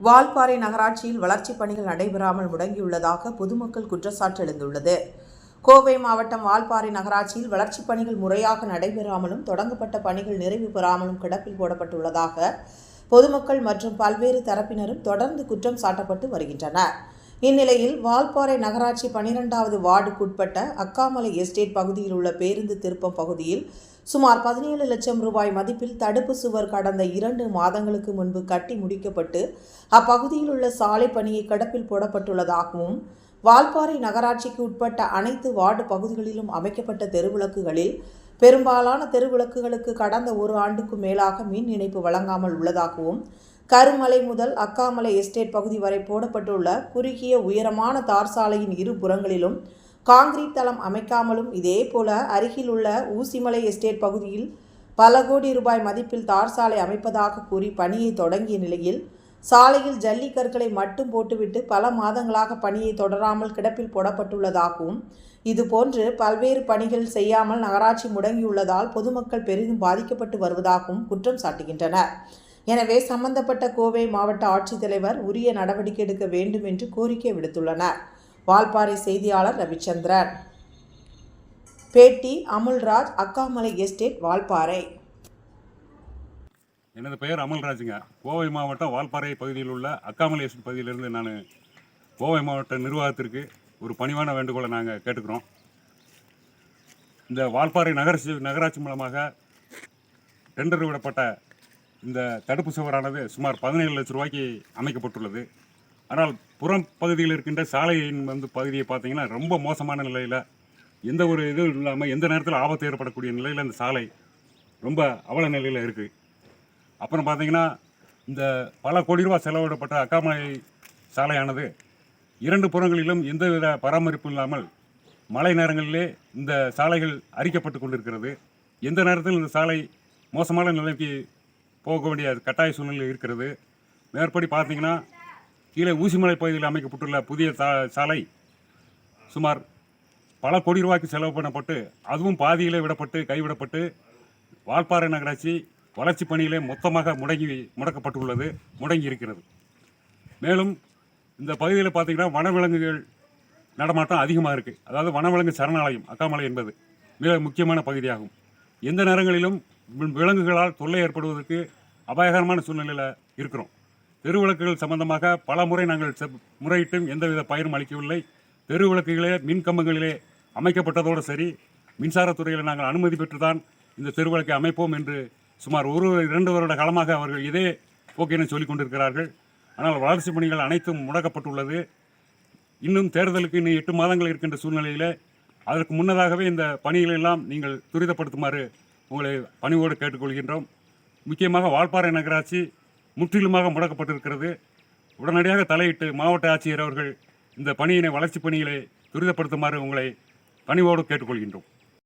வால்பாறை நகராட்சியில் வளர்ச்சிப் பணிகள் நடைபெறாமல் முடங்கியுள்ளதாக பொதுமக்கள் குற்றச்சாட்டு எழுந்துள்ளது கோவை மாவட்டம் வால்பாறை நகராட்சியில் வளர்ச்சிப் பணிகள் முறையாக நடைபெறாமலும் தொடங்கப்பட்ட பணிகள் நிறைவு பெறாமலும் கிடப்பில் போடப்பட்டுள்ளதாக பொதுமக்கள் மற்றும் பல்வேறு தரப்பினரும் தொடர்ந்து குற்றம் சாட்டப்பட்டு வருகின்றனர். இந்நிலையில் வால்பாறை நகராட்சி பனிரெண்டாவது வார்டுக்குட்பட்ட அக்காமலை எஸ்டேட் பகுதியில் உள்ள பேருந்து திருப்பம் பகுதியில் சுமார் பதினேழு லட்சம் ரூபாய் மதிப்பில் தடுப்பு சுவர் கடந்த இரண்டு மாதங்களுக்கு முன்பு கட்டி முடிக்கப்பட்டு அப்பகுதியில் உள்ள சாலை பணியை கடப்பில் போடப்பட்டுள்ளதாகவும் வால்பாறை நகராட்சிக்கு உட்பட்ட அனைத்து வார்டு பகுதிகளிலும் அமைக்கப்பட்ட தெருவிளக்குகளில் பெரும்பாலான தெருவிளக்குகளுக்கு கடந்த ஒரு ஆண்டுக்கு மேலாக மின் இணைப்பு வழங்காமல் உள்ளதாகவும் கருமலை முதல் அக்காமலை எஸ்டேட் பகுதி வரை போடப்பட்டுள்ள குறுகிய உயரமான தார் சாலையின் இரு புறங்களிலும் காங்கிரீட் தளம் அமைக்காமலும் இதேபோல அருகில் உள்ள ஊசிமலை எஸ்டேட் பகுதியில் பல கோடி ரூபாய் மதிப்பில் தார் சாலை அமைப்பதாக கூறி பணியை தொடங்கிய நிலையில் சாலையில் ஜல்லிக்கற்களை மட்டும் போட்டுவிட்டு பல மாதங்களாக பணியை தொடராமல் கிடப்பில் போடப்பட்டுள்ளதாகவும் இதுபோன்று பல்வேறு பணிகள் செய்யாமல் நகராட்சி முடங்கியுள்ளதால் பொதுமக்கள் பெரிதும் பாதிக்கப்பட்டு வருவதாகவும் குற்றம் சாட்டுகின்றனர். எனவே சம்பந்தப்பட்ட கோவை மாவட்ட ஆட்சித்தலைவர் உரிய நடவடிக்கை எடுக்க வேண்டும் என்று கோரிக்கை விடுத்துள்ளனர். வால்பாறை செய்தியாளர் ரவிச்சந்திரன். பேட்டி அமுல்ராஜ் அக்காமலை எஸ்டேட் வால்பாறை. எனது பெயர் அமல்ராஜுங்க. கோவை மாவட்டம் வால்பாறை பகுதியில் உள்ள அக்காமலை எஸ்டேட் பகுதியிலிருந்து நான் கோவை மாவட்ட நிர்வாகத்திற்கு ஒரு பணிவான வேண்டுகோளை நாங்கள் கேட்டுக்கிறோம். இந்த வால்பாறை நகராட்சி நகராட்சி மூலமாக டெண்டர் விடப்பட்ட இந்த தடுப்பு சுவரானது சுமார் பதினேழு லட்ச ரூபாய்க்கு அமைக்கப்பட்டுள்ளது. ஆனால் புறம் பகுதியில் இருக்கின்ற சாலையின் வந்து பகுதியை பார்த்தீங்கன்னா ரொம்ப மோசமான நிலையில் எந்த ஒரு இதுவும் இல்லாமல் எந்த நேரத்தில் ஆபத்து ஏற்படக்கூடிய நிலையில் இந்த சாலை ரொம்ப அவல நிலையில் இருக்குது அப்புறம் பார்த்தீங்கன்னா இந்த பல கோடி ரூபா செலவிடப்பட்ட அக்காமலை சாலையானது இரண்டு புறங்களிலும் எந்தவித பராமரிப்பும் இல்லாமல் மழை நேரங்களிலே இந்த சாலைகள் அரிக்கப்பட்டு கொண்டிருக்கிறது. எந்த நேரத்தில் இந்த சாலை மோசமான நிலைக்கு போக வேண்டிய கட்டாய சூழ்நிலை இருக்கிறது. மேற்படி பார்த்தீங்கன்னா கீழே ஊசிமலை பகுதியில் அமைக்கப்பட்டுள்ள புதிய சா சாலை சுமார் பல கோடி ரூபாய்க்கு செலவு பண்ணப்பட்டு அதுவும் பாதியிலே விடப்பட்டு கைவிடப்பட்டு வால்பாறை நகராட்சி வளர்ச்சி பணியிலே மொத்தமாக முடங்கி முடக்கப்பட்டுள்ளது முடங்கி இருக்கிறது. மேலும் இந்த பகுதியில் பார்த்தீங்கன்னா வனவிலங்குகள் நடமாட்டம் அதிகமாக இருக்குது அதாவது வனவிலங்கு சரணாலயம் அக்காமலை என்பது மிக முக்கியமான பகுதியாகும். எந்த நேரங்களிலும் விலங்குகளால் தொல்லை ஏற்படுவதற்கு அபாயகரமான சூழ்நிலையில் இருக்கிறோம். தெருவிளக்குகள் சம்பந்தமாக பல முறை நாங்கள் செப்- முறையிட்டும் எந்தவித பயனும் அளிக்கவில்லை. தெருவிளக்குகளே மின் கம்பங்களிலே அமைக்கப்பட்டதோடு சரி மின்சாரத்துறையில் நாங்கள் அனுமதி பெற்றுதான் இந்த தெருவிளக்கை அமைப்போம் என்று சுமார் ஒரு இரண்டு வருட காலமாக அவர்கள் இதே போக்கினை சொல்லிக் கொண்டிருக்கிறார்கள். ஆனால் வளர்ச்சி பணிகள் அனைத்தும் முடக்கப்பட்டுள்ளது. இன்னும் தேர்தலுக்கு இன்னும் எட்டு மாதங்கள் இருக்கின்ற சூழ்நிலையில் அதற்கு முன்னதாகவே இந்த பணிகளை எல்லாம் நீங்கள் துரிதப்படுத்துமாறு உங்களை பணிவோடு கேட்டுக்கொள்கின்றோம். முக்கியமாக வால்பாறை நகராட்சி முற்றிலுமாக முடக்கப்பட்டிருக்கிறது. உடனடியாக தலையிட்டு மாவட்ட ஆட்சியர் அவர்கள் இந்த பணியினை வளர்ச்சி பணிகளை துரிதப்படுத்துமாறு உங்களை பணிவோடு கேட்டுக்கொள்கின்றோம்.